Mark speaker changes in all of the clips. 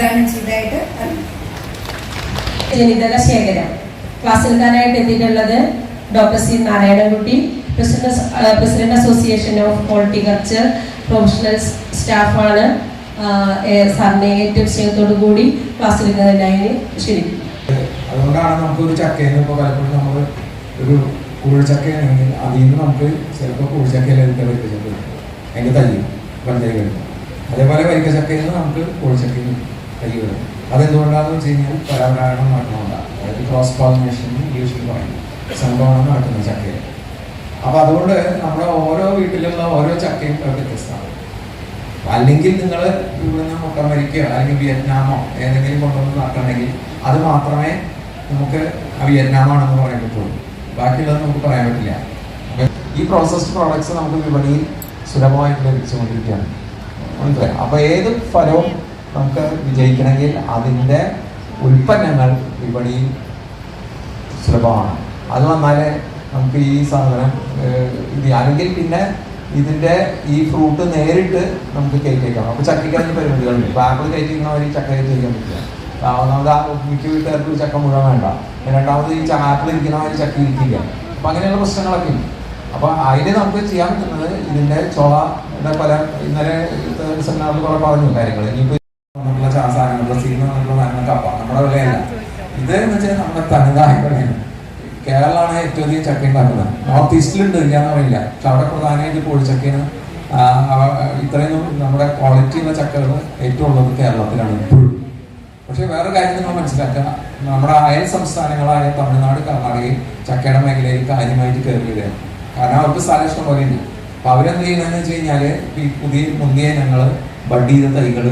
Speaker 1: ഉദ്ഘാടനം ചെയ്തതായിട്ട്
Speaker 2: ജനിതല ശേഖരം. ക്ലാസ് എടുക്കാനായിട്ട് എത്തിയിട്ടുള്ളത് doctor C Narayanankutty president president association of horticulture professional സ്റ്റാഫാണ് സാറിനെ ഏറ്റവും സ്നേഹത്തോടു കൂടി ക്ലാസ്സിലെത്തുന്നതിനായി ക്ഷണിക്കുന്നു.
Speaker 3: അതുകൊണ്ടാണ് നമുക്ക് ഒരു ചക്കയിൽ ഇപ്പോൾ പലപ്പോഴും നമ്മൾ ഒരു കൂഴിച്ചക്കയാണെങ്കിൽ അതിൽ നിന്ന് നമുക്ക് ചിലപ്പോൾ കൂഴിച്ചക്കയിലെ അതിന്റെ വരിക്കച്ചക്ക അതിന്റെ തല്ലി പഞ്ചായത്ത് അതേപോലെ വരിക്കച്ചക്കയിൽ നിന്ന് നമുക്ക് കൂഴിച്ചക്കയിൽ നിന്ന് തൈ കിട്ടും അതെന്തുകൊണ്ടാണെന്ന് വെച്ച് കഴിഞ്ഞാൽ പരാപരാഗണം നടന്നുകൊണ്ടാണ് അതായത് ക്രോസ് പോളിനേഷൻ ഇംഗ്ലീഷിൽ പോയിന്റ് സംഭവമാണ് നടക്കുന്നത് ചക്കയിൽ. അപ്പോൾ അതുകൊണ്ട് നമ്മുടെ ഓരോ വീട്ടിലുള്ള ഓരോ ചക്കയും വ്യത്യസ്തമാണ്. അല്ലെങ്കിൽ നിങ്ങൾ ഇവിടുന്ന് മുട്ടമരിക്കോ അല്ലെങ്കിൽ വിയറ്റ്നാമോ ഏതെങ്കിലും കൊണ്ടുവന്ന് നട്ടുണ്ടെങ്കിൽ അത് മാത്രമേ നമുക്ക് ആ വിയറ്റ്നാമാണെന്ന് പറയാൻ പറ്റുള്ളൂ ബാക്കിയുള്ളത് നമുക്ക് പറയാൻ പറ്റില്ല. ഈ പ്രോസസ്ഡ് പ്രോഡക്ട്സ് നമുക്ക് വിപണിയിൽ സുലഭമായിട്ട് ലഭിച്ചുകൊണ്ടിരിക്കുകയാണ്. മനസ്സിലായി? അപ്പോൾ ഏത് ഫലവും നമുക്ക് വിജയിക്കണമെങ്കിൽ അതിന്റെ ഉൽപ്പന്നങ്ങൾ വിപണിയിൽ സുലഭമാണ്. അത് വന്നാലേ നമുക്ക് ഈ സാധനം ഇത് അല്ലെങ്കിൽ പിന്നെ ഇതിന്റെ ഈ ഫ്രൂട്ട് നേരിട്ട് നമുക്ക് കയറ്റിയേക്കാം നമുക്ക് ചക്കയ്ക്കതിന് പരിമിതികളുണ്ട്. ഇപ്പോൾ ആപ്പിൾ കയറ്റിക്കുന്നവർ ചക്ക കയറ്റി വയ്ക്കാൻ പറ്റില്ല. ഒന്നാമത് ആ മിക്ക വീട്ടുകാർക്ക് ചക്ക മുഴുവൻ വേണ്ട. രണ്ടാമത് ഈ ആപ്പിൾ ഇരിക്കുന്നവർ ചക്ക ഇരിക്കില്ല. അപ്പം അങ്ങനെയുള്ള പ്രശ്നങ്ങളൊക്കെ ഉണ്ട്. അപ്പോൾ അതിന് നമുക്ക് ചെയ്യാൻ പറ്റുന്നത് ഇതിന്റെ ചോളയുടെ പല ഇന്നലെ സെമിനാറിൽ കുറെ പറഞ്ഞു കാര്യങ്ങൾ ഇനിയിപ്പോ നമ്മളുള്ള സാധനങ്ങൾ ബ്രസീലിൽ നിന്നുള്ള സാധനങ്ങൾ കപ്പ നമ്മുടെ വിലയല്ല ഇത് എന്ന് വെച്ചാൽ നമ്മുടെ തനതായ വിലയാണ് കേരളമാണ് ഏറ്റവും അധികം ചക്ക ഉണ്ടാക്കുന്നത് നോർത്ത് ഈസ്റ്റിലുണ്ട് ഇല്ല എന്ന് പക്ഷെ അവിടെ പ്രധാനമായിട്ട് പൊടിച്ചക്കയാണ് ആ, ഇത്രയും നമ്മുടെ ക്വാളിറ്റി ഉള്ള ചക്കകൾ ഏറ്റവും ഉള്ളത് കേരളത്തിലാണ് ഇപ്പോഴും. പക്ഷേ വേറെ കാര്യം നിങ്ങൾ മനസ്സിലാക്കുക. നമ്മുടെ അയൽ സംസ്ഥാനങ്ങളായ തമിഴ്നാട് കർണാടകയിൽ ചക്കയുടെ മേഖലയിൽ കാര്യമായിട്ട് കയറിയത് കാരണം അവർക്ക് സ്ഥലം ഇഷ്ടം പോലെ ഉണ്ട് അപ്പൊ അവരെന്ത് ചെയ്യുന്നതെന്ന് വെച്ച് കഴിഞ്ഞാൽ ഈ പുതിയ മുന്തിയ ഞങ്ങൾ ബഡ് ചെയ്ത തൈകൾ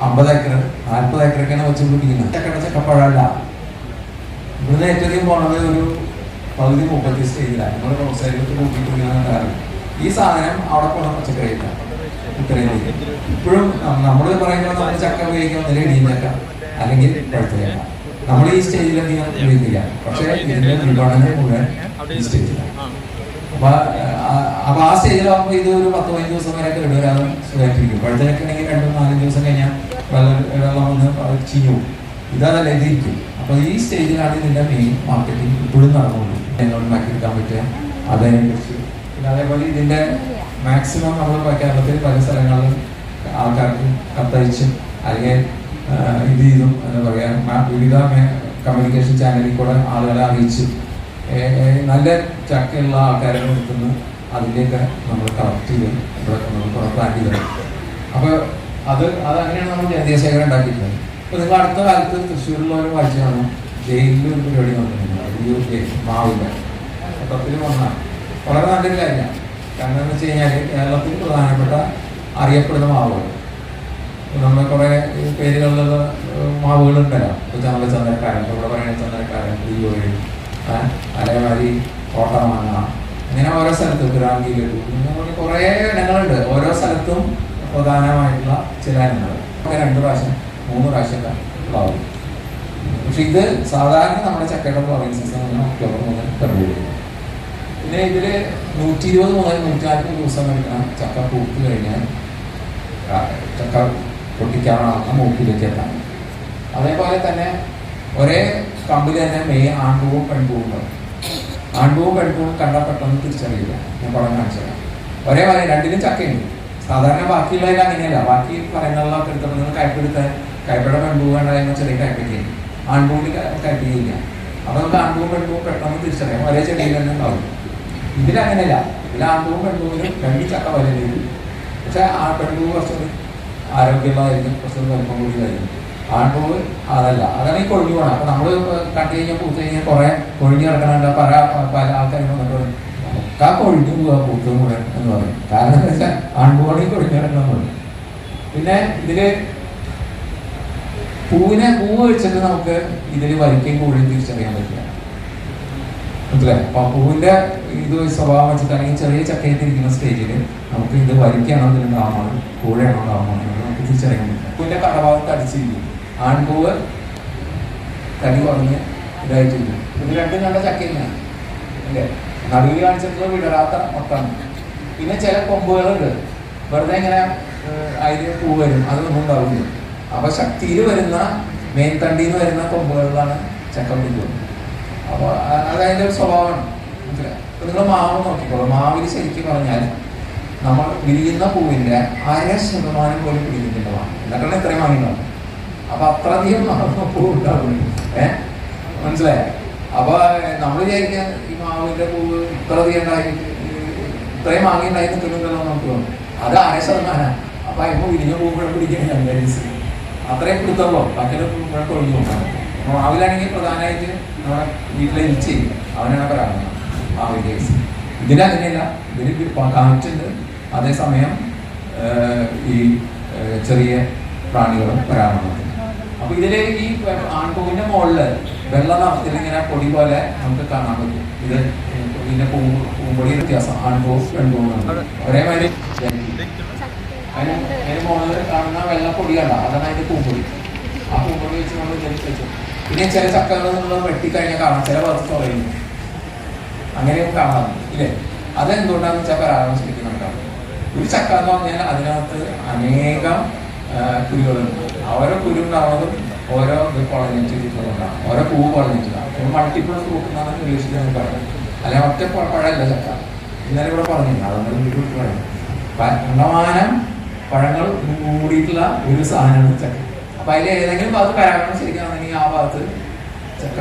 Speaker 3: അമ്പത് ഏക്കർ നാൽപ്പത് ഏക്കറൊക്കെയാണ് വെച്ച് പിടിപ്പിക്കുന്നത്. ചക്കയുടെ ചക്കപ്പഴമല്ല. ഇവിടുന്ന് ഏറ്റവും പോണത് ഒരു പകുതി മുപ്പത്തി സ്റ്റേജിലാണ് നമ്മൾ റോഡ് സൈഡിലേക്ക് കൂട്ടിക്കൊണ്ടിരുന്ന ഈ സാധനം അവിടെ പോണ പച്ചക്കറിയില്ല. ഇത്രയും ഇപ്പോഴും നമ്മൾ പറയുമ്പോൾ നമ്മൾ ചക്ക ഉപയോഗിക്കാൻ നല്ല ഇടിയും ചക്ക. അല്ലെങ്കിൽ കുഴപ്പമില്ല നമ്മൾ ഈ സ്റ്റേജിൽ അധികം ഉപയോഗിക്കില്ല. പക്ഷേ ഇതിന്റെ വിപണനം മുഴുവൻ ഈ സ്റ്റേജിലാണ് അപ്പൊ ആ, സ്റ്റേജിലാകുമ്പോൾ ഇത് ഒരു പത്ത് പതിനഞ്ച് ദിവസം വരെ കേടുവരാതെ സുഖമായിട്ടിരിക്കും. പഴുത്ത ചക്ക ഉണ്ടെങ്കിൽ രണ്ടും നാലും ദിവസം കഴിഞ്ഞാൽ വെള്ളം വെള്ളം വന്ന് ചീഞ്ഞു പോകും. ഇതതല്ല ഇതിരിക്കും. അപ്പൊ ഈ സ്റ്റേജിലാണ് ഇതിന്റെ മെയിൻ മാർക്കറ്റിംഗ് ഇപ്പോഴും നടന്നുകൊണ്ട് എന്നോട് ഉണ്ടാക്കിയെടുക്കാൻ പറ്റുക അതിനെക്കുറിച്ച് പിന്നെ അതേപോലെ ഇതിന്റെ മാക്സിമം നമ്മൾ കേരളത്തിൽ പല സ്ഥലങ്ങളിലും ആൾക്കാർക്ക് കത്തയച്ചും അല്ലെങ്കിൽ ഇത് ചെയ്തും എന്താ പറയാ. വിവിധ കമ്മ്യൂണിക്കേഷൻ ചാനലിൽ കൂടെ ആളുകളെ അറിയിച്ചു നല്ല ചക്കയുള്ള ആൾക്കാരെ കൊടുക്കുന്നു. അതിന്റെയൊക്കെ നമ്മൾ കളക്ട് ചെയ്ത് ഇവിടെ നമ്മൾ പുറത്താക്കിയത്. തരും അപ്പൊ അത് അത് അങ്ങനെയാണ് നമ്മൾ ജനതീയ ശേഖരം ഉണ്ടാക്കിയിട്ടുള്ളത്. നിങ്ങൾ അടുത്ത കാലത്ത് തൃശ്ശൂരിലുള്ള ഒരു കാണും ജയിലിൽ ഒരു പരിപാടി ഒരു മാവില്ല. പത്രത്തിൽ വന്നാൽ വളരെ നല്ലൊരു കാര്യമാണ് കാരണം എന്ന് വെച്ച് കഴിഞ്ഞാൽ കേരളത്തിൽ പ്രധാനപ്പെട്ട അറിയപ്പെടുന്ന മാവുകൾ നമ്മൾ കുറെ പേരുകളിലുള്ള മാവുകൾ ഉണ്ടല്ലോ ഇപ്പൊ ചന്ദ്ര ചന്ദ്രക്കാരൻ ഇവിടെ പറയുന്ന ചന്ദ്രക്കാരൻ പുലിയോഴി അതേമാതിരി കോട്ടമാങ്ങ അങ്ങനെ ഓരോ സ്ഥലത്തും ഗ്രാമീല അങ്ങനെ കുറേ ഇനങ്ങളുണ്ട്. ഓരോ സ്ഥലത്തും പ്രധാനമായിട്ടുള്ള ചില ഇനങ്ങൾ രണ്ട് പ്രാവശ്യം മൂന്ന് പ്രാവശ്യം പ്ലാവും. പക്ഷെ ഇത് സാധാരണ നമ്മുടെ ചക്കയുടെ പ്ലാവിംഗ് സീസൺ ഒക്ടോബർ മുതൽ ഫെബ്രുവരി പിന്നെ ഇതിൽ നൂറ്റി ഇരുപത് മുതൽ നൂറ്റി നാൽപ്പത് ദിവസം എടുക്കണം ചക്ക പൂത്ത് കഴിഞ്ഞാൽ ചക്ക പൊട്ടിക്കാവുന്ന മൂക്കിലേക്ക് എത്താൻ. അതേപോലെ തന്നെ ഒരേ കമ്പിൽ തന്നെ മെയ് ആൺപൂവും പെൺപൂവും ഉണ്ടാവും. ആൺപൂവും പെൺപൂവും കണ്ട പെട്ടെന്ന് തിരിച്ചറിയില്ല. ഞാൻ പടം കാണിച്ചത് ഒരേ പോലെ രണ്ടിലും ചക്കയുണ്ട്. സാധാരണ ബാക്കിയുള്ളതിൽ അങ്ങനെയല്ല. ബാക്കി പറയുന്നതിലൊക്കെ എടുത്തപ്പോൾ നിങ്ങൾ കയ്പെടുത്ത കയ്പയുടെ പെൺപൂവ് കണ്ടാൽ ചെറിയ കയ്പയ്ക്ക് ആൺഭൂമി കയ്പിക്കില്ല അപ്പൊ നമുക്ക് ആൺപൂവും പെൺപൂവും പെട്ടെന്ന് തിരിച്ചറിയാം. ഒരേ ചെടിയിൽ തന്നെ ഉണ്ടാവും. ഇതിലങ്ങനെയല്ല. ഇതിൽ ആൺപൂവും പെൺപൂവിലും രണ്ട് ചക്ക വലുത് പക്ഷെ ആ പെൺപൂവ് കുറച്ചുകൂടി ആരോഗ്യമായിരിക്കും കുറച്ചുകൂടി വലുപ്പം കൂടിയതായിരിക്കും. ആൺപൂവ് അതല്ല. അതാണ് ഈ കൊഴിഞ്ഞു പോകണം അപ്പൊ നമ്മൾ കണ്ടു കഴിഞ്ഞാൽ പൂത്ത് കഴിഞ്ഞാൽ കുറെ കൊഴിഞ്ഞു കിടക്കണുണ്ട്. പല പല ആൾക്കാരും വന്നിട്ട് പറയും, നമുക്ക് ആ കൊഴിഞ്ഞു പോവാ പൂത്തും കൂടെ എന്ന് പറയും. കാരണം എന്താ വെച്ചാൽ ആൺപൂവാണെങ്കിൽ കൊഴിഞ്ഞു കിടക്കണം പിന്നെ ഇതിൽ പൂവിനെ പൂവ് വെച്ചിട്ട് നമുക്ക് ഇതിന് വരിക്കയും കൂടുതലും തിരിച്ചറിയാൻ പറ്റില്ല. മനസ്സിലായി? അപ്പൊ പൂവിന്റെ ഇത് സ്വഭാവം വെച്ചിട്ടാണെങ്കിൽ ചെറിയ ചക്കയത്തിരിക്കുന്ന സ്റ്റേജിൽ നമുക്ക് ഇത് വരിക്കാണോ കൂടെയാണോ ഉണ്ടാവുന്നത് എന്ന് നമുക്ക് തിരിച്ചറിയാൻ പറ്റില്ല. പൂവിന്റെ കടഭാഗത്ത് അടിച്ചിരിക്കും ആൺപൂവ് തടി കുറഞ്ഞ് ഇതായിട്ടില്ല ഇത് രണ്ടും കണ്ട ചക്കയില്ല? അല്ലേ? നടുവിൽ കാണിച്ചിട്ടുള്ള വിടരാത്ത മൊട്ടാണ്. പിന്നെ ചില കൊമ്പുകളുണ്ട്. വെറുതെ ഇങ്ങനെ അതിന് പൂ വരും. അതൊന്നും ഉണ്ടാവില്ല. അപ്പൊ ശക്തിയിൽ വരുന്ന മേൽത്തണ്ടിയിൽ വരുന്ന കൊമ്പുകളിലാണ് ചക്കമ്പിന് പോകുന്നത് അപ്പൊ അതതിന്റെ ഒരു സ്വഭാവമാണ്. മനസ്സിലായോ? നിങ്ങൾ മാവ് നോക്കിക്കോളൂ. മാവിൽ ശരിക്കും പറഞ്ഞാൽ നമ്മൾ വിരിയുന്ന പൂവിന്റെ അര ശതമാനം പോലും പിടിക്കുന്നുള്ളതാണ് എന്നിട്ടാണ് ഇത്രയും വാങ്ങിയിട്ടുള്ളത്. അപ്പൊ അത്രയധികം മാവ് പൂ ഉണ്ടാവും ഏഹ് മനസ്സിലായോ? അപ്പൊ നമ്മൾ വിചാരിക്കാൻ ഈ മാവിന്റെ പൂവ് ഇത്രയധികം ഉണ്ടായി ഇത്രയും വാങ്ങി ഉണ്ടായി നിൽക്കുന്നുണ്ടല്ലോ നമുക്ക് തോന്നും അത് അര ശതമാനം. അപ്പൊ അതിപ്പോ വിരിഞ്ഞ പൂവുകൾ പിടിക്കാൻ ഞാൻ വിചാരിച്ചു അത്രയും കൊടുത്തോളൂ. ബാക്കിയുള്ള കുഴപ്പമൊന്നും നോക്കാം മാവിലാണെങ്കിൽ പ്രധാനമായിട്ട് നമ്മുടെ വീട്ടിലെ ഇൽച്ചി അവനാണ് പറയുന്നത് ആ കേസ് ഇതിന് അങ്ങനെയല്ല. ഇതിന് കാറ്റുണ്ട്. അതേസമയം ഈ ചെറിയ പ്രാണികളും വരാറുണ്ട്. അപ്പൊ ഇതിലെ ഈ ആൺപൂവിന്റെ മുകളിൽ വെള്ള നിറത്തിൽ ഇങ്ങനെ പൊടി പോലെ നമുക്ക് കാണാൻ പറ്റും. ഇത് ഇതിന്റെ പൂ പൂമ്പൊടി വ്യത്യാസം. ആൺപൂ പെൺപൂവ് ഒരേമാതിരി അതിന് അതിന് കാണുന്ന വെള്ള പൊടി അതാണ് അതിന്റെ പൂമ്പൊടി. ആ പൂമ്പൊടി വെച്ച് നമ്മൾ ജനിച്ച് വെച്ചു. പിന്നെ ചില ചക്കകൾ നമ്മൾ വെട്ടിക്കഴിഞ്ഞാൽ കാണാം ചില ഭാഗത്ത് കുറയുന്നു അങ്ങനെയും കാണാം ഇല്ലേ? അതെന്തുകൊണ്ടാന്ന് വെച്ചാൽ പരാമർശിക്കുന്നുണ്ടാവും ഒരു ചക്ക എന്ന് പറഞ്ഞാൽ അതിനകത്ത് അനേകം കുരുകളുണ്ട്. ഓരോ കുരു ഉണ്ടാവുന്നതും ഓരോ ഇത് ഇരിക്കുന്നതുകൊണ്ടാണ്. ഓരോ പൂവ് പൊളഞ്ഞിട്ടാണ്. മൾട്ടിപ്പിൾ ഫ്രൂട്ട് എന്നാണ് ഇംഗ്ലീഷിൽ പറയുന്നത് അല്ലെങ്കിൽ ഒറ്റ പഴമല്ല ചക്ക. ഇന്നലെ ഇവിടെ പറഞ്ഞില്ല അതൊന്നും വീട്ടിൽ പറയും പഴങ്ങൾ കൂടിയിട്ടുള്ള ഒരു സാധനമാണ് ചക്ക. അപ്പൊ അതിൽ ഏതെങ്കിലും ഭാഗത്ത് പരാഗണം ശരിക്കാണെങ്കിൽ ആ ഭാഗത്ത് ചക്ക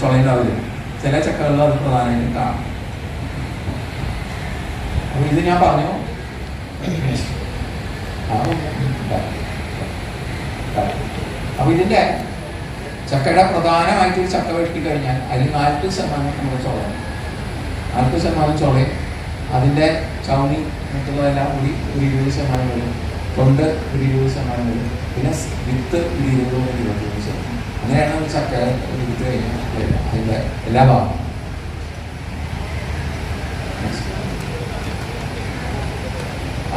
Speaker 3: ചുളയുണ്ടാവില്ല? ചില ചക്കകളിൽ അത് പ്രധാനമായിട്ടും കാണാം. അപ്പൊ ഇത് ഞാൻ പറഞ്ഞു. അപ്പൊ ഇതിന്റെ ചക്കയുടെ പ്രധാനമായിട്ട് ഒരു ചക്ക വെട്ടി കഴിഞ്ഞാൽ അതിൽ നാൽപ്പത് ശതമാനം നമ്മുടെ ചൊളയാണ് നാൽപ്പത് ശതമാനം ചൊളയും അതിന്റെ ചൗണി മറ്റുള്ളതെല്ലാം കൂടി ഒരു ഇരുപത് ശതമാനം വരും. തൊണ്ട് ഒരു ഇരുപത് ശതമാനം വരും. പിന്നെ വിത്ത് ഒരു ഇരുപത് മുതൽ ഇരുപത്തിമൂന്ന് ശതമാനം. അങ്ങനെയാണ് നമ്മൾ ചക്ക വിത്ത് അതിന്റെ എല്ലാ ഭാഗവും.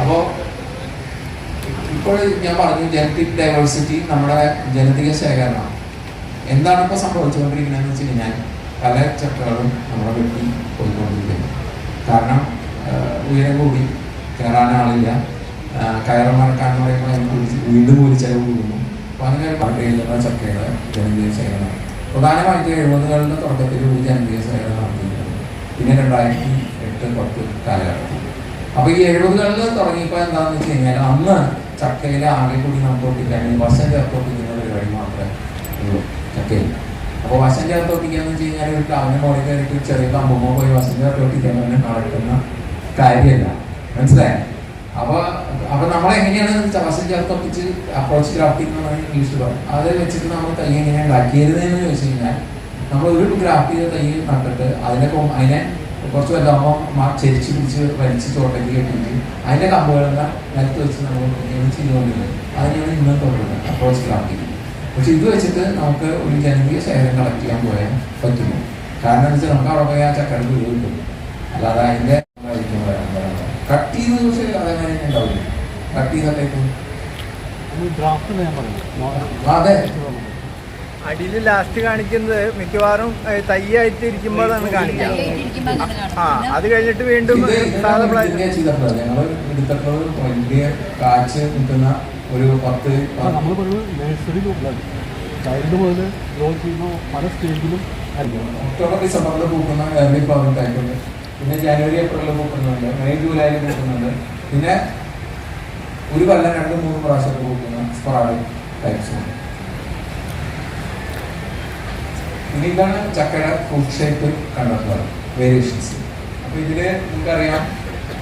Speaker 3: അപ്പോൾ ഇപ്പോൾ ഞാൻ പറഞ്ഞു ജനറ്റിക് ഡൈവേഴ്സിറ്റി നമ്മുടെ ജനതിക ശേഖരണമാണ് എന്താണ് ഇപ്പോൾ സംഭവിച്ചുകൊണ്ടിരിക്കുന്നതെന്ന് വെച്ച് കഴിഞ്ഞാൽ പല ചക്കകളും നമ്മുടെ വെട്ടി പോയിക്കൊണ്ടിരിക്കുന്നു. കാരണം ഉയരം കൂടി കയറാൻ ആളില്ല കയറ് വീണ്ടും ഒരു ചെലവ് കൂടുന്നു അപ്പൊ അങ്ങനെ ഒരു പാട്ടയിലുള്ള ചക്കയുടെ ജനകീയ ശേഖരണം പ്രധാനമായിട്ട് എഴുപതുകളുടെ തുടക്കത്തിൽ ഒരു ജനകീയ ശേഖരണം നടത്തിയിട്ടുണ്ട്. പിന്നെ രണ്ടായിരത്തി എട്ട് പത്ത് കാലഘട്ടത്തിൽ. അപ്പൊ ഈ എഴുപതുകളിൽ തുടങ്ങിയപ്പോ എന്താണെന്ന് വെച്ച് കഴിഞ്ഞാൽ അന്ന് ചക്കയിലെ ആകെ കൂടി നമുക്ക് ഒട്ടിക്കാൻ വശം ചേർത്തൊട്ടിക്കുന്ന പരിപാടി മാത്രമേ ഉള്ളൂ ചക്കയിൽ. അപ്പോൾ വശം ചേർത്തൊട്ടിക്കാന്ന് വെച്ച് കഴിഞ്ഞാൽ ഒരു കാവിന് മുകളിൽ കയറിയിട്ട് ചെറിയ കമ്പുമ്പോ പോയി വശം ചേർത്തൊട്ടിക്കാൻ തന്നെ നടക്കുന്ന കാര്യമല്ല. മനസ്സിലായോ? അപ്പൊ അപ്പൊ നമ്മൾ എങ്ങനെയാണ് ചാസിൽ ചേർത്തൊപ്പിച്ച് അപ്രോച്ച് ഗ്രാഫ്റ്റിംഗ് എന്നാണ് ഇംഗ്ലീഷിൽ പറയും അത് വെച്ചിട്ട് നമ്മൾ തൈ എങ്ങനെ ഉണ്ടാക്കിയത് എന്ന് ചോദിച്ചു കഴിഞ്ഞാൽ നമ്മൾ ഒരു ഗ്രാഫ്റ്റ് ചെയ്ത തൈ നട്ടിട്ട് അതിനെ അതിനെ കുറച്ച് വല്ലപ്പോൾ ചെരിച്ച് പിടിച്ച് വലിച്ച് ചോട്ടയ്ക്ക് കെട്ടിയിട്ട് അതിന്റെ കമ്പുകളെല്ലാം നിലത്ത് വെച്ച് നമ്മൾ ചെയ്തുകൊണ്ടിരുന്നത്. അതിനാണ് ഇന്നും തുടരുന്നത് അപ്രോച്ച് ഗ്രാഫ്റ്റിംഗ് പക്ഷെ ഇത് വെച്ചിട്ട് നമുക്ക് ഒരു ജനകീയ ശേഖരം കളക്ട് ചെയ്യാൻ പോയാൽ പറ്റുമോ? കാരണം എന്താ വെച്ചാൽ നമുക്ക് അവിടെ പോയി ആ ചക്കരം വീട് കിട്ടും. അല്ലാതെ അതിന്റെ കട്ട് ചെയ്ത് പക്ഷേ തന്നെ ഉണ്ടാവില്ല കട്ട് ചെയ്ത ടൈപ്പ്
Speaker 1: ഡ്രാഫ്റ്റ് ഞാൻ പറഞ്ഞു
Speaker 3: അതെ
Speaker 4: അടിയിൽ ലാസ്റ്റ് കാണിക്കുന്നത് മിക്കവാറും തയ്യായിട്ട് ഇരിക്കുമ്പോഴാണ് കാണിക്കുക ആ അത് കഴിഞ്ഞിട്ട് വീണ്ടും
Speaker 3: കാച്ച് നിൽക്കുന്ന ഒരു പത്ത്
Speaker 1: നമ്മൾ പറയുന്നത് നഴ്സറി ചൈൽഡ് മുതൽ ഗ്രോ ചെയ്യുന്ന പല സ്റ്റേജിലും
Speaker 3: ഒക്ടോബർ ഡിസംബറിൽ പൂക്കുന്ന ഏർലി ഫ്ലവറിംഗ് ടൈപ്പ് ഉണ്ട് പിന്നെ ജനുവരി ഏപ്രിലിൽ പൂക്കുന്നുണ്ട് മെയ് ജൂലൈയിൽ പൂക്കുന്നുണ്ട് പിന്നെ ഒരു കൊല്ലം രണ്ട് മൂന്ന് പ്രാവശ്യം പൂക്കുന്ന സ്പ്രാഡ് ടൈപ്സ് പിന്നെ ഇതാണ് ചക്കയുടെ ഫ്രൂട്ട് ഷേപ്പ് കണ്ടെത്തുന്നത് വേരിയേഷൻസ് അപ്പൊ ഇതിൽ നിങ്ങൾക്കറിയാം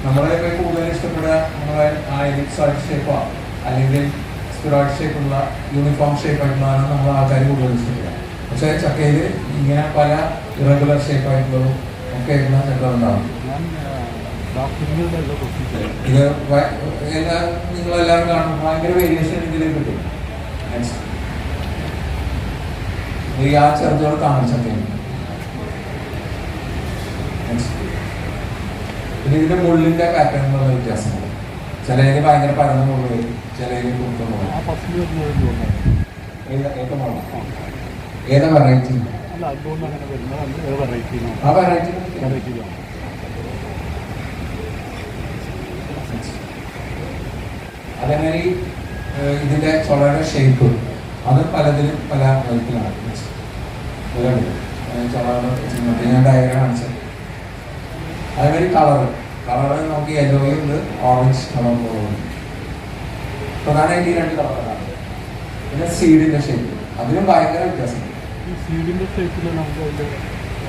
Speaker 3: നമ്മളെ കൂടുതൽ ഇഷ്ടപ്പെടുക നമ്മളെ ആ എലിപ്സോയിഡ് ഷേപ്പോ അല്ലെങ്കിൽ സ്പിറോയിഡ് ഷേപ്പുള്ള യൂണിഫോം ഷേപ്പ് ആയിട്ടുള്ളതാണ് നമ്മൾ ആൾക്കാർ കൂടുതൽ ഇഷ്ടപ്പെടുക. പക്ഷേ ചക്കയിൽ ഇങ്ങനെ പല ഇറഗുലർ ഷേപ്പ് ആയിട്ടുള്ളതും ഒക്കെ
Speaker 1: പ്രൊസീജിയർ
Speaker 3: ഇത് എല്ലാ നിങ്ങളെല്ലാവരും കാണും ഭയങ്കര വേരിയേഷൻ ഇതിൽ കിട്ടും. ആ ചെറുതോട് Next. പിന്നെ ഇതിന്റെ മുള്ളിന്റെ പാറ്റേണിലുള്ള വ്യത്യാസങ്ങൾ ചിലതിന് ഭയങ്കര പരന്ന മുള്ളു ചിലതിന്
Speaker 1: വരുന്നത്
Speaker 3: ഏതാ വെറൈറ്റി
Speaker 1: അതുകൊണ്ട് അങ്ങനെ വരുന്നത് അത് വെറൈറ്റി
Speaker 3: ആ വെറൈറ്റി
Speaker 1: വെറൈറ്റി
Speaker 3: അതേമാതിരി ഇതിന്റെ ചോളയുടെ ഷേപ്പ് അത് പലതിലും പല വിധത്തിലാണ് ചുളയുടെ ഞാൻ ഡയഗ്രാം കാണിച്ചത് അതേമാതിരി കളറ് കളറ് നമുക്ക് യെല്ലോയും ഉണ്ട് ഓറഞ്ച് കളറും പ്രധാനമായിട്ട് ഈ രണ്ട് കളറാണ് പിന്നെ സീഡിന്റെ ഷേപ്പ് അതിലും ഭയങ്കര വ്യത്യാസമുണ്ട്.
Speaker 1: ഈ സീഡിന്റെ ഷേപ്പിൽ നമുക്ക് അതിന്റെ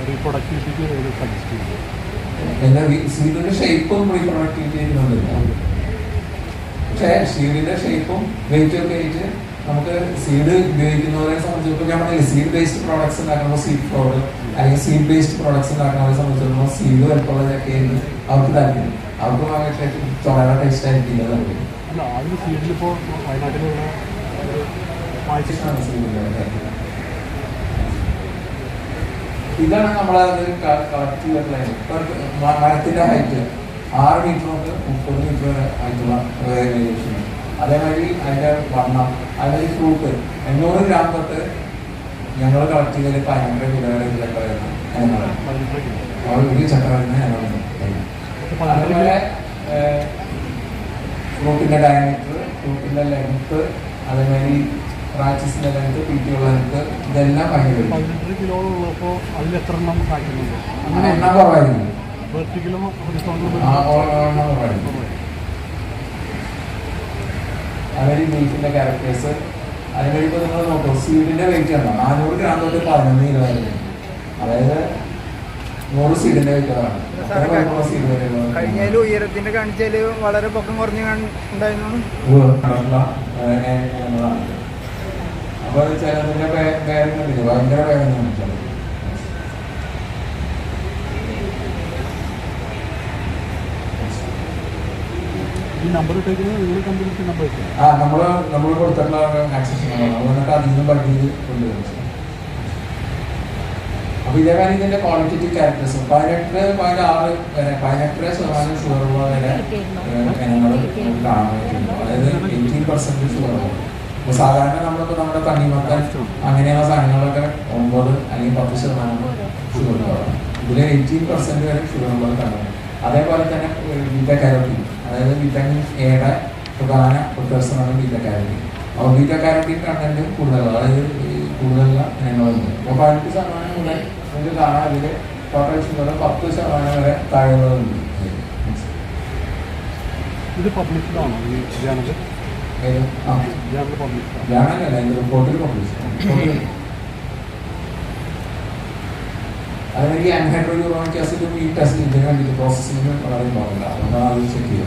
Speaker 1: റീപ്രൊഡക്ടിവിറ്റിക്ക് സജസ്റ്റ് ചെയ്യും
Speaker 3: എന്താ സീഡിന്റെ ഷേപ്പും റീപ്രൊഡക്ടിവിറ്റി പക്ഷേ സീഡിന്റെ ഷേപ്പും വെയിറ്റും ഒക്കെ ആയിട്ട് നമുക്ക് സീഡ് ഉപയോഗിക്കുന്നവരെ സംബന്ധിച്ചിടത്തോളം ഞാൻ പറഞ്ഞില്ല സീഡ് ബേസ്ഡ് പ്രോഡക്ട്സ് ഉണ്ടാക്കുമ്പോൾ സീഡ് ഫ്ലോഡ് അല്ലെങ്കിൽ സീഡ് ബേസ്ഡ് പ്രോഡക്ട്സ് ഉണ്ടാക്കുന്നവരെ സംബന്ധിച്ചിടത്തോളം സീഡ് വലുപ്പമുള്ളതൊക്കെ അവർക്ക് താല്പര്യം. അവർക്ക് ഭയങ്കര ചുളയുടെ ടേസ്റ്റ് ആയിരിക്കില്ല താല്പര്യം
Speaker 1: സീഡിലിപ്പോൾ വയനാട്ടിലുള്ള ഒരു വായിച്ചിട്ടാണ്
Speaker 3: ആണ് സീഡിന്റെ താല്പര്യം ഇതാണ് നമ്മളെ കളക്ട് ഹൈറ്റ് ആറ് മീറ്റർ തൊട്ട് മുപ്പത് മീറ്റർ വരെ ആയിട്ടുള്ള വേരിയേഷൻ അതേമാതിരി അതിന്റെ വണ്ണം അതേമാതിരി ഫ്രൂട്ട് എണ്ണൂറ് ഗ്രാം തൊട്ട് ഞങ്ങൾ കളക്ട് ചെയ്തതിൽ പതിനൊന്നര കിലോയുടെ വരെ ഇതിലൊക്കെ വരുന്ന ഇനങ്ങളാണ്
Speaker 1: പതിനെട്ട് കിലോ
Speaker 3: അവർ ഒരു ചക്ക വരുന്ന ഇനങ്ങളുണ്ട് അതുപോലെ ഫ്രൂട്ടിന്റെ ഡയമീറ്റർ ഫ്രൂട്ടിന്റെ ലെങ്ത് അതേമാതിരി റാച്ചസിന്റെ ലെങ്ത് പി ടി ഉള്ള ലെങ്ത് ഇതെല്ലാം ഭയങ്കര
Speaker 1: പതിനെട്ടര കിലോ ഉള്ളപ്പോൾ അതിൽ എത്ര എണ്ണം കായ്ക്കുന്നുണ്ട്?
Speaker 3: അങ്ങനെ എണ്ണം കുറവായിരുന്നു.
Speaker 1: വെർട്ടിക്കലും
Speaker 3: കുറവായിരുന്നു. അവർ ബീഫിന്റെ ക്യാരക്ടേഴ്സ് അതിനുവേണ്ടി ഇപ്പോൾ നിങ്ങൾ നോക്കൂ സീഡിന്റെ വെയിറ്റ് ഉണ്ടോ നാനൂറ് ഗ്രാം തൊട്ട് പതിനൊന്ന് കിലോ ആയിരുന്നു അതായത് നൂറ് സീഡിന്റെ വെയിറ്റ് ആണ്.
Speaker 4: സാറേ,
Speaker 3: സീഡ് വരെ
Speaker 4: ഉയരത്തിന്റെ കാണിച്ചാൽ വളരെ പൊക്കം കുറഞ്ഞു ഉണ്ടായിരുന്നു
Speaker 3: അപ്പൊ ചിലതിന്റെ പേരും കണ്ടില്ല? ഭയങ്കര പേരും കാണിച്ചത്
Speaker 1: ഈ നമ്പർ ഇട്ടേക്കുന്നത് നിങ്ങൾ കമ്പനിക്ക് നമ്പർ
Speaker 3: ആ നമ്മൾ നമ്മൾ കൊടുത്തിട്ടുള്ള ആക്സസ് നമ്മൾ എന്നിട്ട് അതിൽ നിന്ന് പഠിച്ച് കൊണ്ടുവരും. അപ്പൊ ഇതേമാതിരി ഇതിന്റെ ക്വാളിറ്റേറ്റീവ് ക്യാരക്ടേഴ്സ് പതിനെട്ട് പോയിന്റ് ആറ് വരെ പതിനെട്ടര ശതമാനം ഷുഗർ വരെ ഇനങ്ങൾ കാണാൻ പറ്റുന്നു അതായത് എയ്റ്റീൻ പെർസെന്റ് ഷുഗർ അപ്പൊ സാധാരണ നമ്മളിപ്പോ നമ്മുടെ തണ്ണിമത്തൻ അങ്ങനെയുള്ള സാധനങ്ങളൊക്കെ ഒമ്പത് അല്ലെങ്കിൽ പത്ത് ശതമാനം ഷുഗർ കുറവാണ് ഇതിൽ എയ്റ്റീൻ പെർസെന്റ് വരെ ഷുഗർ ഉള്ളത് കാണുന്നു അതേപോലെ തന്നെ ബീറ്റ കാരോട്ടീൻ അതായത് വിറ്റാമിൻ എയുടെ പ്രധാന പ്രദർശനമാണ് ബീറ്റ കാരോട്ടീൻ അപ്പോൾ ബീറ്റ കാരോട്ടീൻ കണ്ടന്റ് കൂടുതലാണ്. അതായത് കൂടുതലുള്ള ഇനങ്ങളുണ്ട്. അപ്പോൾ പതിനെട്ട് ശതമാനം മുതൽ നമുക്ക് കാണാൻ അതിൽ ടോട്ടൽ ഷുഗർ പത്ത് ശതമാനം വരെ താഴെയുള്ളതുണ്ട്
Speaker 1: ഇത് പബ്ലിക്കിലാണോ ഈ
Speaker 3: ഞാനല്ല എന്റെ റിപ്പോർട്ടിൽ പബ്ലിഷ് അതായത് ഈ ആൻഹൈഡ്രോയൂറോണിക് ആസിഡും ഈ ടെസ്റ്റ് ഇതിന് വേണ്ടിയിട്ട് പ്രോസസ്സിങ്ങിന് വളരെ ഇമ്പോർട്ടന്റ് അതുകൊണ്ടാണ് അത് ചെക്ക്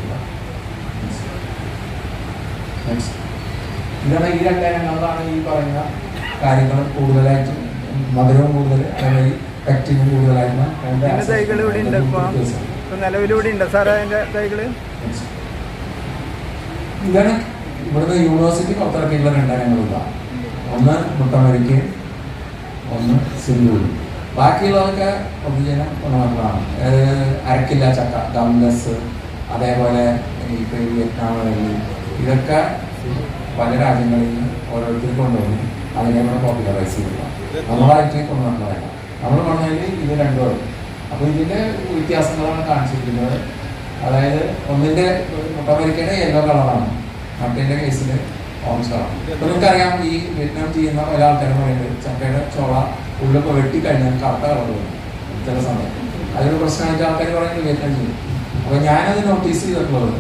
Speaker 3: നെക്സ്റ്റ് ഇതാണ് ഈ രണ്ടിനങ്ങളാണ് ഈ പറയുന്ന കാര്യങ്ങൾ കൂടുതലായിട്ടും മധുരവും കൂടുതൽ അതേമാതിരി പെക്റ്റിനും കൂടുതലായിട്ടുള്ള രണ്ട്
Speaker 4: നിലവിലൂടെ ഉണ്ട് സാറേ അതിന്റെ തൈകൾ
Speaker 3: ഇതാണ് ഇവിടുന്ന് യൂണിവേഴ്സിറ്റി പുറത്തിറക്കിയിട്ടുള്ള രണ്ടെണ്ണങ്ങളില്ല ഒന്ന് മുട്ടമരിക്ക് ഒന്ന് സിന്ധൂര് ബാക്കിയുള്ളതൊക്കെ പൊതുജനം ഗുണമേന്മകളാണ് അതായത് അരക്കില്ല ചക്ക ഡംലസ് അതേപോലെ ഇപ്പൊ ഈ ഇതൊക്കെ പല രാജ്യങ്ങളിൽ നിന്ന് ഓരോരുത്തർ കൊണ്ടുവന്ന് അതിനെ കൂടെ പോപ്പുലറൈസ് ചെയ്യുക നമ്മളായിട്ട് കൊണ്ടുവന്നതല്ല നമ്മൾ കൊണ്ടുവന്നതിൽ ഇത് രണ്ടുപേരും അപ്പോൾ ഇതിന്റെ വ്യത്യാസങ്ങളാണ് കാണിച്ചിരിക്കുന്നത്. അതായത് ഒന്നിന്റെ മുട്ടമരിക്കേണ്ട യെല്ലോ കളറാണ്. മറ്റേന്റെ കേസിൽ ഓറഞ്ച് കളറാണ് അപ്പൊ നിങ്ങൾക്കറിയാം ഈ വിയറ്റ്നാം ചെയ്യുന്ന പല ആൾക്കാരും പറയുന്നത് ചക്കയുടെ ചോള ഉള്ളൊക്കെ വെട്ടി കഴിഞ്ഞാൽ കറുത്ത കളർ വരും. ചില സമയത്ത് അതൊരു പ്രശ്നമായിട്ട് ആൾക്കാർ പറയുന്നത് വിയറ്റ്നാം ചെയ്യും. അപ്പൊ ഞാനത് നോട്ടീസ് ചെയ്തിട്ടുള്ളത്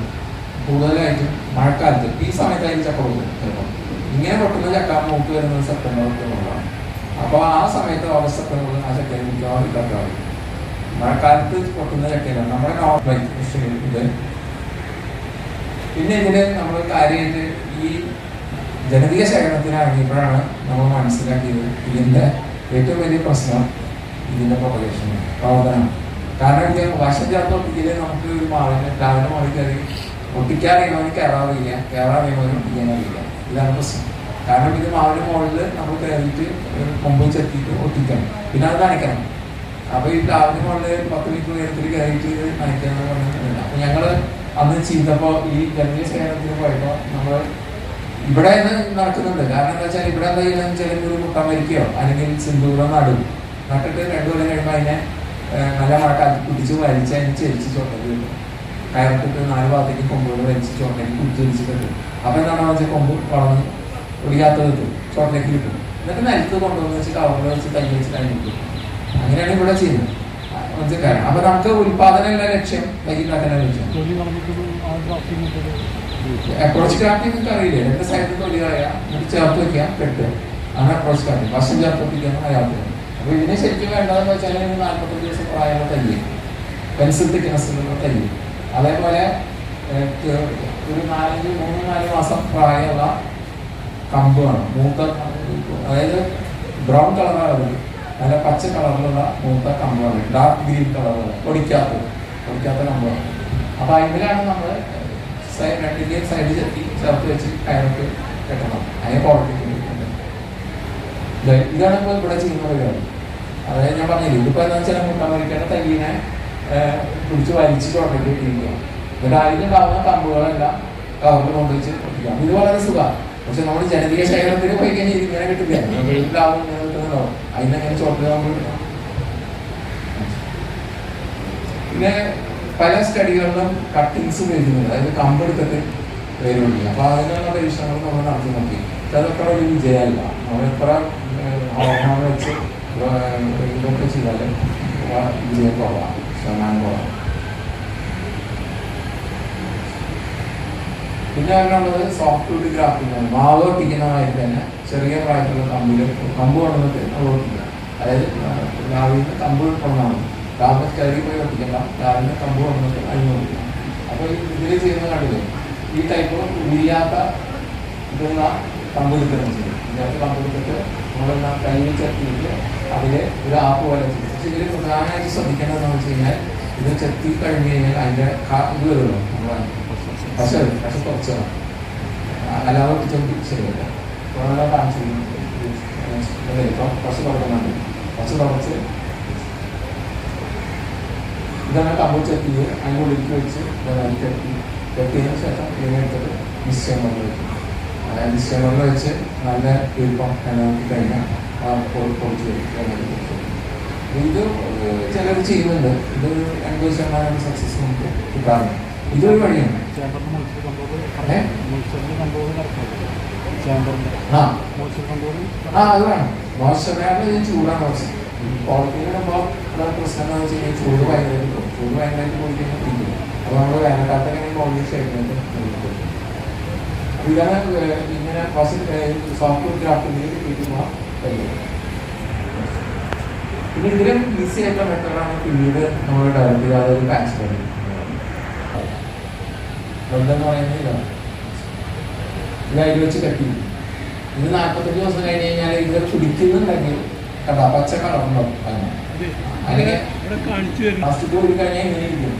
Speaker 3: കൂടുതലായിട്ടും മഴക്കാലത്ത്. ഈ സമയത്തായിരിക്കും ചക്ക കൊടുക്കും ചിലപ്പോൾ ഇങ്ങനെ പൊട്ടുന്ന ചക്ക മൂക്ക് വരുന്നത് സെപ്റ്റംബർ ഒക്ടോബറിലാണ്. അപ്പോൾ ആ സമയത്ത് ഓഗസ്റ്റ് സെപ്റ്റംബറിൽ ആ ചക്കയിൽ മിക്കവാറും ഇല്ലാത്തതാണ് മഴക്കാലത്ത് പൊട്ടുന്ന ചക്കയിലാണ് നമ്മുടെ നോർമൽ ഇത് പിന്നെ ഇതിന് നമ്മൾ കാര്യമായിട്ട് ഈ ജനകീയ ശേഖരണത്തിന് ഇറങ്ങിയപ്പോഴാണ് നമ്മൾ മനസ്സിലാക്കിയത് ഇതിന്റെ ഏറ്റവും വലിയ പ്രശ്നം ഇതിന്റെ പ്രൊപ്പഗേഷൻ പ്രവർത്തനമാണ്. കാരണം ഇത് വർഷം ചേർത്ത് ഒട്ടിക്കൽ നമുക്ക് ഒരു മാറിന് രാവിലെ മാറി കയറി ഒട്ടിക്കാറിയുന്നവന് കയറാറില്ല കയറാറിയവന് ഒട്ടിക്കാനറിയില്ല ഇതാണ് പ്രശ്നം. കാരണം ഇത് മാവിന് മുകളിൽ നമ്മൾ കയറിയിട്ട് കൊമ്പ് ചെത്തിയിട്ട് ഒട്ടിക്കണം. പിന്നെ അത് നനയ്ക്കണം. അപ്പോൾ ഈ ടാവിന് മുകളിൽ പത്ത് മീറ്റർ ഉയരത്തിൽ കയറിയിട്ട് നനയ്ക്കണം നനയ്ക്കാന്ന് പറഞ്ഞിട്ടുണ്ട് അപ്പൊ ഞങ്ങൾ അന്ന് ചെയ്തപ്പോ ഈ ജനകീയ സേവനത്തിന് പോയപ്പോ നമ്മൾ ഇവിടെ ഇത് നടക്കുന്നുണ്ട്. കാരണം എന്താ വെച്ചാൽ ഇവിടെ എന്താ ചെയ്യുന്നത് വെച്ചാൽ ഒരു മുട്ടം വരിക്കയോ അല്ലെങ്കിൽ സിന്ദൂരം നടും. നട്ടിട്ട് രണ്ടു കൊല്ലം കഴിയുമ്പോൾ അതിനെ നല്ല മഴക്കാലത്ത് കുടിച്ച് വലിച്ച് അതിന് ചെരിച്ച് കിട്ടും കയറത്തിട്ട് നാല് ഭാഗത്തേക്ക് കൊമ്പുകൾ വലിച്ച് കുടിച്ച് വലിച്ചിട്ടുണ്ട് അപ്പൊ എന്താണെന്ന് വെച്ചാൽ കൊമ്പ് വളർന്ന് ഒടിയാത്ത കിട്ടും. ചോട്ടിലേക്ക് കിട്ടും. എന്നിട്ട് നിലത്ത് കൊണ്ടുവന്ന് വെച്ച് കവറിൽ വെച്ച് തൈ വെച്ച് കഴിഞ്ഞിട്ട് അങ്ങനെയാണ് ഇവിടെ ചെയ്യുന്നത്. മനസ്സിലായോ അപ്പൊ നമുക്ക് ഉൽപാദനമല്ല ലക്ഷ്യം വൈകിട്ടാക്കാനാണ് ലക്ഷ്യം അപ്രോച്ച് ക്രാഫ്റ്റിംഗ് നിങ്ങൾക്ക് അറിയില്ലേ? എന്റെ സൈഡിൽ തൊലി കളയാ എന്നിട്ട് ചേർത്ത് വെക്കുക കെട്ടുക. ആണ് അപ്രോച്ച് ക്രാഫ്റ്റിംഗ് വശം ചേർത്തിപ്പിക്കുന്ന അയാൾക്ക് അപ്പൊ ഇതിനെ ശരിക്കും വേണ്ടതെന്ന് വെച്ചാൽ നാൽപ്പത്തഞ്ച് ദിവസം പ്രായമുള്ള തല്ലി പെൻസിൽ തിക്നെസ്സിലുള്ള തല്ലി അതേപോലെ ഒരു നാലഞ്ച് മൂന്ന് നാല് മാസം പ്രായമുള്ള കമ്പ് വേണം മൂത്ത അതായത് ബ്രൗൺ കളറാണ് നല്ല പച്ച കളറിലുള്ള മൂത്ത കമ്പാണ് ഡാർക്ക് ഗ്രീൻ കളറുള്ള പൊടിക്കാത്ത പൊടിക്കാത്ത കമ്പാണ് അപ്പോൾ അതിലാണ് നമ്മൾ സൈഡ് രണ്ടിന്റെയും സൈഡ് ചെത്തി ചേർത്ത് വെച്ച് കയർക്ക് കെട്ടണം. അതിനെ ക്വാളിറ്റി ഇതാണ് ഇപ്പോൾ ഇവിടെ ചെയ്യുന്ന പരിപാടി. അതായത് ഞാൻ പറഞ്ഞില്ല ഇതിപ്പോ എന്താ വെച്ചാൽ മുട്ടമരിക്കേണ്ട തയ്യനെ പിടിച്ച് വലിച്ച് ചോട്ടയ്ക്ക് ഇട്ടിരിക്കുക എന്നിട്ട് അതിലുണ്ടാവുന്ന കമ്പുകളെല്ലാം കവറിൽ കൊണ്ടുവച്ച് പൊട്ടിക്കാം. ഇത് വളരെ സുഖമാണ്. പക്ഷെ നമ്മുടെ ജനകീയ ശേഖരത്തിന് പോയി കഴിഞ്ഞാൽ ഇങ്ങനെ കിട്ടില്ല. കിട്ടുന്നുണ്ടാവും അതിനെങ്ങനെ നമ്മൾ ഇടണം. പിന്നെ പല സ്റ്റഡികളിലും കട്ടിങ്സ് ഉപയോഗിക്കുന്നുണ്ട്. അതായത് കമ്പെടുത്തിട്ട് വരുന്നുണ്ട് അപ്പൊ അതിനുള്ള പരീക്ഷണങ്ങൾ നമ്മൾ നടത്തി നോക്കി. ചിലപ്പോൾ ഒരു വിജയമല്ല. നമ്മളെത്ര ഹോർമോൺ വെച്ച് ഇതൊക്കെ ചെയ്താലും വിജയം കുറവാണ്. ശതമാനം കുറവാണ്. പിന്നെ അതിനുള്ളത് സോഫ്റ്റ് വുഡ് ഗ്രാഫിംഗ് ആണ്. മാവ് ഒട്ടിക്കുന്ന മാതിരി തന്നെ ചെറിയ പ്രായത്തിലുള്ള കമ്പിൽ കമ്പ് കൊണ്ടുവന്നിട്ട് നമ്മൾ ഒട്ടിക്കുക അതായത് രാവിലെ നിന്ന് കമ്പ് കൊണ്ടാണ് രാവിലെ കയറി പോയി ഒട്ടിക്കണ്ട രാവിലെ കമ്പ് കൊണ്ടുവന്നിട്ട് അതിന് ഒട്ടിക്കണം അപ്പോൾ ഇതിൽ ചെയ്യുന്ന കണ്ടില്ലേ? ഈ ടൈപ്പ് ഉരിയാത്ത ഇതെന്ന കമ്പ് കിട്ടുന്ന ചെയ്യും. ഇതിനകത്ത് കമ്പ് എടുത്തിട്ട് നമ്മളെന്നാ കയ്യിൽ ചെത്തിയിട്ട് അതിൽ ഒരു ആപ്പ് പോലെ ചെയ്യും പക്ഷേ ഇതിൽ പ്രധാനമായിട്ട് ശ്രദ്ധിക്കേണ്ടതെന്ന് വെച്ച് കഴിഞ്ഞാൽ ഇത് ചെത്തി കഴിഞ്ഞ് കഴിഞ്ഞാൽ അതിന്റെ കാ- ഇത് വരുമല്ലോ. നമ്മളെ പക്ഷേ പക്ഷെ കുറച്ച് അല്ലാതെ ഒട്ടിച്ചോണ്ട് ശരിയല്ല നമ്മളെ കാണിച്ചു ഇപ്പം കുറച്ച് തുടങ്ങുന്നുണ്ട് കുറച്ച് തുടച്ച് ഇതാണ് കമ്പ് ചെത്തിയത് അതിന്റെ ഉള്ളിലേക്ക് വെച്ച് കെട്ടി കെട്ടിയതിന് ശേഷം ഇതിനെ എടുത്തിട്ട് നിശ്ചയമറിൽ വെക്കും അതായത് നിശ്ചയമറിൽ വെച്ച് നല്ല ഈർപ്പം നിലനിർത്തി കഴിഞ്ഞാൽ പൊടിച്ച്. ഇത് ചിലർ ചെയ്യുന്നുണ്ട് ഇത് എൺപത് ശതമാനം സക്സസ് നമുക്ക് കിട്ടാറുണ്ട് ഇതൊരു വഴിയാണ്.
Speaker 1: കറക്റ്റ്
Speaker 3: ആ. അത് വേണം. മോശമാണ് ഞാൻ ചൂടാണ് മോശം ഉള്ള പ്രശ്നം എന്താണെന്ന് വെച്ച് കഴിഞ്ഞാൽ ചൂട് ഭയങ്കരമായിട്ട് പോകും. ചൂട് ഭയങ്കരമായിട്ട് പോയി കഴിഞ്ഞാൽ പിടിക്കും. അപ്പോൾ നമ്മൾ വേനൽക്കാലത്ത് എങ്ങനെ ക്വാളിറ്റി ഷേപ്പിനായിട്ട് ഇതാണ് ഇങ്ങനെ സോഫ്റ്റ്വെയർ ഗ്രാഫിങ്ങിൽ കിട്ടുമ്പോൾ കഴിയും പിന്നെ ഇതിലും ഈസി ആയിട്ടുള്ള മെത്തേഡാണ് പിന്നീട് നമ്മൾ ഡെവലപ്പ് ചെയ്ത അതൊരു പാച്ച് പണി എന്തെന്ന് പറയുന്നത് ഇതാണ്. ഇത് അതിൽ വെച്ച് കെട്ടി ഇത് നാൽപ്പത്തഞ്ച് ദിവസം കഴിഞ്ഞ് കഴിഞ്ഞാൽ ഇത് കുടിക്കുന്നുണ്ടെങ്കിൽ കണ്ടാ പച്ച
Speaker 1: കളറുണ്ടോ
Speaker 3: പ്ലാസ്റ്റിക് ഊരി കഴിഞ്ഞാൽ ഇങ്ങനെ ഇരിക്കും.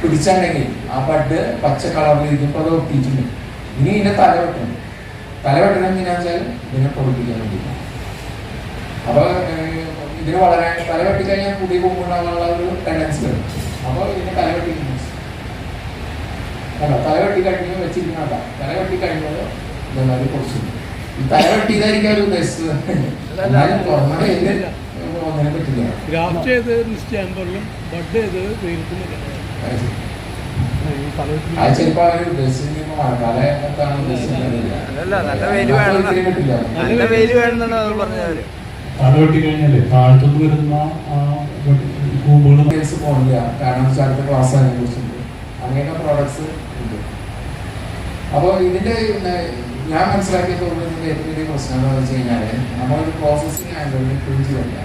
Speaker 3: പിടിച്ചാണെങ്കിൽ ആ ബഡ് പച്ച കളറിൽ ഇരിക്കുമ്പോൾ അത് ഒട്ടിയിട്ടുണ്ട് ഇനി ഇതിന്റെ തല വെട്ടണം. തല വെട്ടണം എങ്ങനെയാ വെച്ചാൽ ഇതിനെ പൊടിപ്പിക്കാൻ വേണ്ടി. അപ്പൊ ഇതിന് വളരെ തല വെട്ടിക്കഴിഞ്ഞാൽ പുതിയ കൊമ്പുണ്ടാകാനുള്ള ഒരു ടെൻഡൻസി വരും. അപ്പൊ ഇതിന്റെ തല വെട്ടി അല്ല തല വെട്ടി വെച്ചിരിക്കണം കേട്ടോ തല വെട്ടി കഴിഞ്ഞത് എന്നാലും കുറച്ചു ഈ തല വെട്ടിയതായിരിക്കും അവർ ഉദ്ദേശിച്ചത് എന്നാലും പറ്റില്ല.
Speaker 1: ഗ്രാഫ്റ്റ് ബഡ് തലവെട്ടി
Speaker 3: അത് ചിലപ്പോ അവർ ഉദ്ദേശിച്ചിരിക്കുന്ന മഴക്കാലം എന്താണ് ഉദ്ദേശിക്കുന്നത്
Speaker 1: കഴിഞ്ഞാലേ താഴത്തുനിന്ന് വരുന്ന
Speaker 3: കാരണം അടുത്ത ക്ലാസ് അതിനെ കുറിച്ചുണ്ട് അങ്ങനെയുള്ള പ്രോഡക്ട്സ് ഉണ്ട്. അപ്പോൾ ഇതിന്റെ ഞാൻ മനസ്സിലാക്കി തോന്നുന്നതിന്റെ ഏറ്റവും വലിയ പ്രശ്നം എന്താണെന്ന് വെച്ച് കഴിഞ്ഞാൽ നമ്മളൊരു പ്രോസസ്സിങ് ആയതുകൊണ്ട് പിടിച്ചു ചെയ്യില്ല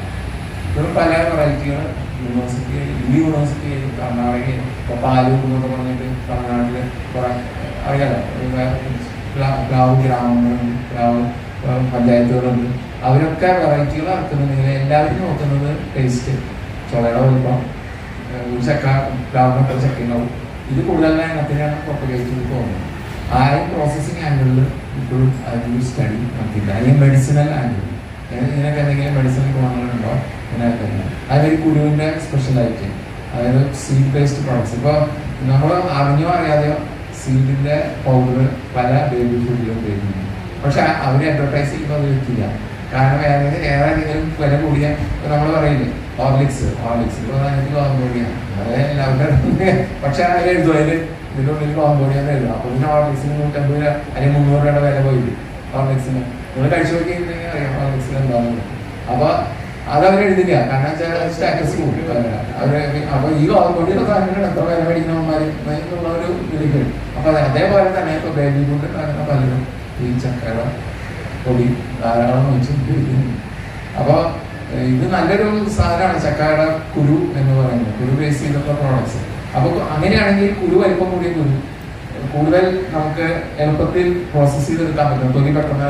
Speaker 3: ഇപ്പോഴും പല വെറൈറ്റികൾ യൂണിവേഴ്സിറ്റി ഈ യൂണിവേഴ്സിറ്റി കർണാടകയിൽ ഇപ്പോൾ പാലൂർ എന്നൊക്കെ പറഞ്ഞിട്ട് തമിഴ്നാട്ടിൽ കുറേ അറിയാലോ? പ്ലാവ് ഗ്രാമങ്ങളുണ്ട് പ്ലാവ് പഞ്ചായത്തുകളുണ്ട്. അവരൊക്കെ വെറൈറ്റികൾ ഇറക്കുന്നുണ്ടെങ്കിൽ എല്ലാവരും നോക്കുന്നത് ടേസ്റ്റ് ചുളയുടെ വലിപ്പം ചക്ക പ്ലാവിന് എത്ര ചക്ക ഉണ്ടാവും. ഇത് കൂടുതലുള്ള എണ്ണത്തിനാണ് പ്രൊപ്പഗേറ്റ് പോകുന്നത് ആരും പ്രോസസ്സിങ് ആംഗിളിൽ ഇപ്പോഴും അതിനൊരു സ്റ്റഡി നടത്തിയില്ല അല്ലെങ്കിൽ മെഡിസിനൽ ആംഗിൾ ഇതിനൊക്കെ എന്തെങ്കിലും മെഡിസിനൽ ഗുണങ്ങളുണ്ടോ? ഇതിനൊക്കെ അതൊരു കുരുവിന്റെ സ്പെഷ്യലായിട്ട് അതായത് സീഡ് ബേസ്ഡ് പ്രോഡക്ട്സ് ഇപ്പോൾ നമ്മൾ അറിഞ്ഞോ അറിയാതെയോ സീഡിന്റെ പൗഡർ പല ബേബി ഫുഡിലും ഉപയോഗിക്കുന്നു. പക്ഷെ അവർ അഡ്വർടൈസ് ചെയ്യുമ്പോൾ അത് വെക്കില്ല. കാരണം ഏതെങ്കിലും ഏതെങ്കിലും വില കൂടിയ നമ്മൾ പറയില്ലേ ഹോർലിക്സ് ഹോർലിക്സ് ഇപ്പോൾ അതിനകത്ത് അത് പക്ഷെ അതിൽ എഴുതും. അതിൽ ഇതിനുള്ളിൽ ഗോതമ്പൊടിയാന്ന് എഴുതും. അപ്പൊ പിന്നെ ഹോർലിക്സിന് നൂറ്റമ്പത് രൂപ അല്ലെങ്കിൽ മുന്നൂറ് രൂപയുടെ വില പോയി. ഹോർലിക്സിന് നിങ്ങൾ കഴിച്ചു നോക്കിയിട്ടുണ്ടെങ്കിൽ അറിയാം ഹോർലിക്സിന് എന്താണെന്ന്. അപ്പൊ അത് അവർ എഴുതില്ല. കാരണം സ്റ്റാറ്റസ് കൂട്ടിട്ട് അവർ അപ്പൊ ഈ ഗോതമ്പൊടിയുടെ സാധനങ്ങൾ എത്ര വില മേടിക്കണമാര് എന്നുള്ള ഒരു ഇതിലേക്ക് അപ്പൊ അതേപോലെ തന്നെ ഇപ്പൊ ബേബി ഫുഡ് ഉണ്ടാക്കുന്ന പലരും ഈ ചക്കര പൊടി ധാരാളം വെച്ച് അപ്പൊ ഇത് നല്ലൊരു സാധനമാണ്. ചക്കാട കുരു എന്ന് പറയുന്നത്. കുരു ബേസ് ചെയ്തിട്ടുള്ള പ്രോഡക്ട്സ് അപ്പോൾ അങ്ങനെയാണെങ്കിൽ കുരു വലിപ്പം കൂടിയ കുരു കൂടുതൽ നമുക്ക് എളുപ്പത്തിൽ പ്രോസസ്സ് ചെയ്തെടുക്കാൻ പറ്റും. തൊലി പെട്ടെന്ന്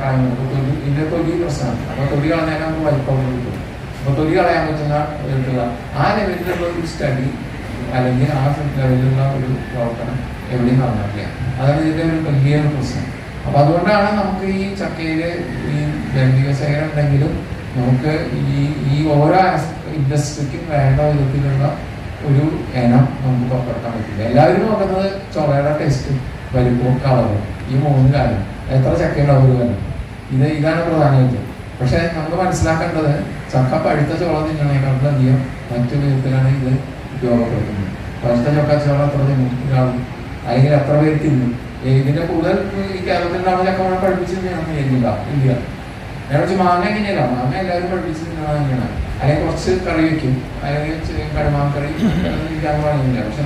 Speaker 3: കളയുന്നത് തൊലി ഇതിന്റെ തൊലി പ്രശ്നമാണ്. അപ്പൊ തൊലി കളഞ്ഞാൽ നമുക്ക് വലിപ്പം കൂടി കിട്ടും. അപ്പൊ തൊലി കളയാൻ പറ്റുന്ന വിധത്തിലുള്ള ആ ലെവലിലുള്ള ഒരു സ്റ്റഡി അല്ലെങ്കിൽ ആ ലെവലിലുള്ള ഒരു പ്രവർത്തനം എവിടെയും നടന്നിട്ടില്ല. അതാണ് ഇതിന്റെ ഒരു വലിയ പ്രശ്നം. അപ്പൊ അതുകൊണ്ടാണ് നമുക്ക് ഈ ചക്കയിൽ ഈ ലൈംഗിക ശേഖരം ഉണ്ടെങ്കിലും നമുക്ക് ഈ ഈ ഓരോ ഇൻഡസ്ട്രിക്കും വേണ്ട വിധത്തിലുള്ള ഒരു ഇനം നമുക്ക് പുറത്തെടുക്കാൻ പറ്റില്ല. എല്ലാവരും നോക്കുന്നത് ചൊറയുടെ ടേസ്റ്റും വലിപ്പവും കളറും ഈ മൂന്ന് കാര്യം. എത്ര ചക്ക ഉണ്ടാവും ഒരു കാര്യം. ഇത് ഇതാണ് പ്രധാനമായിട്ട്. പക്ഷെ നമുക്ക് മനസ്സിലാക്കേണ്ടത് ചക്ക പഴുത്ത ചോള തിന്നണേക്കാളും അധികം മറ്റു വിധത്തിലാണ് ഇത് ഉപയോഗപ്പെടുത്തുന്നത്. പഴുത്ത ചക്ക ചോള എത്ര തിന്നും അല്ലെങ്കിൽ എത്ര പേര് തിന്നും? ഇതിന്റെ കൂടുതൽ ഈ കേരളത്തിലുണ്ടാവുന്ന ചക്ക വേണം പഠിപ്പിച്ച് ഇല്ല ഇല്ല ഞാൻ വെച്ചാൽ മാങ്ങ എങ്ങനെയല്ല മാങ്ങ എല്ലാവരും പഠിപ്പിച്ച് തിന്നണം തന്നെയാണ്. അല്ലെങ്കിൽ കുറച്ച് കറി വെക്കും. അല്ലെങ്കിൽ കടുമാ കറി ഇല്ലാന്ന് പറയുന്നില്ല. പക്ഷെ